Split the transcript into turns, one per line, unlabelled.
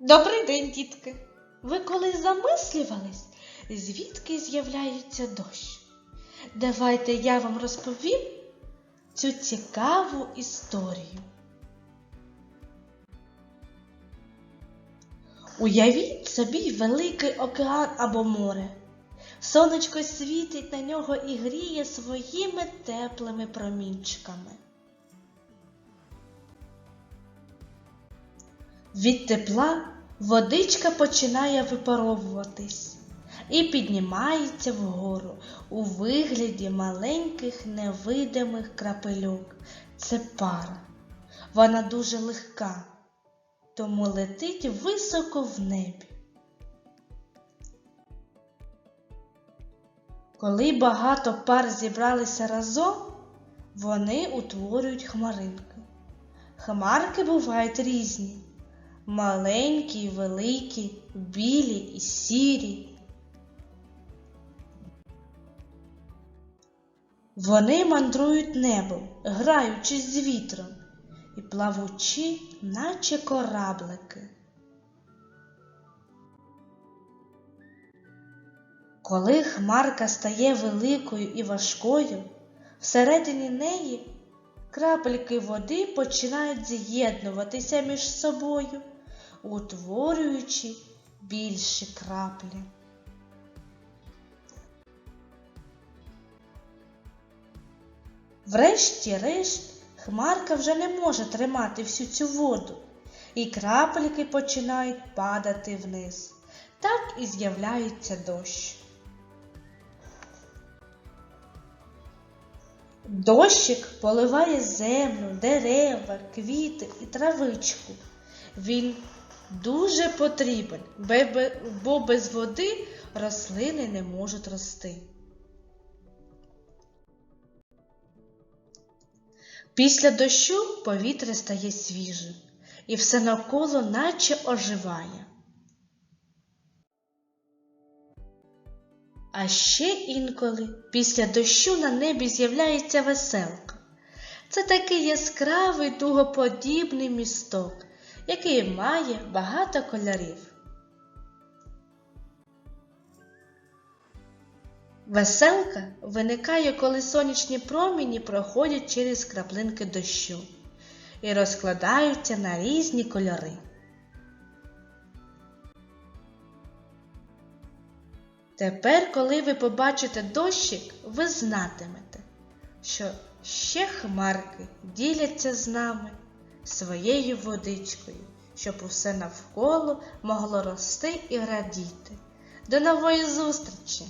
Добрий день, дітки! Ви коли замислювались, звідки з'являється дощ? Давайте я вам розповім цю цікаву історію. Уявіть собі великий океан або море. Сонечко світить на нього і гріє своїми теплими промінчиками. Від тепла водичка починає випаровуватись і піднімається вгору у вигляді маленьких невидимих крапельок. Це пара. Вона дуже легка, тому летить високо в небі. Коли багато пар зібралися разом, вони утворюють хмаринки. Хмарки бувають різні маленькі, й великі, білі і сірі. Вони мандрують небом, граючись з вітром і плавучи, наче кораблики. Коли хмарка стає великою і важкою, всередині неї крапельки води починають з'єднуватися між собою, утворюючи більші краплі. Врешті-решт, хмарка вже не може тримати всю цю воду, і крапельки починають падати вниз. Так і з'являється дощ. Дощик поливає землю, дерева, квіти і травичку. Він дуже потрібен, бо без води рослини не можуть рости. Після дощу повітря стає свіжим, і все навколо наче оживає. А ще інколи після дощу на небі з'являється веселка. Це такий яскравий дугоподібний місток, який має багато кольорів. Веселка виникає, коли сонячні промені проходять через краплинки дощу і розкладаються на різні кольори. Тепер, коли ви побачите дощик, ви знатимете, що ще хмарки діляться з нами своєю водичкою, щоб усе навколо могло рости і радіти. До нової зустрічі!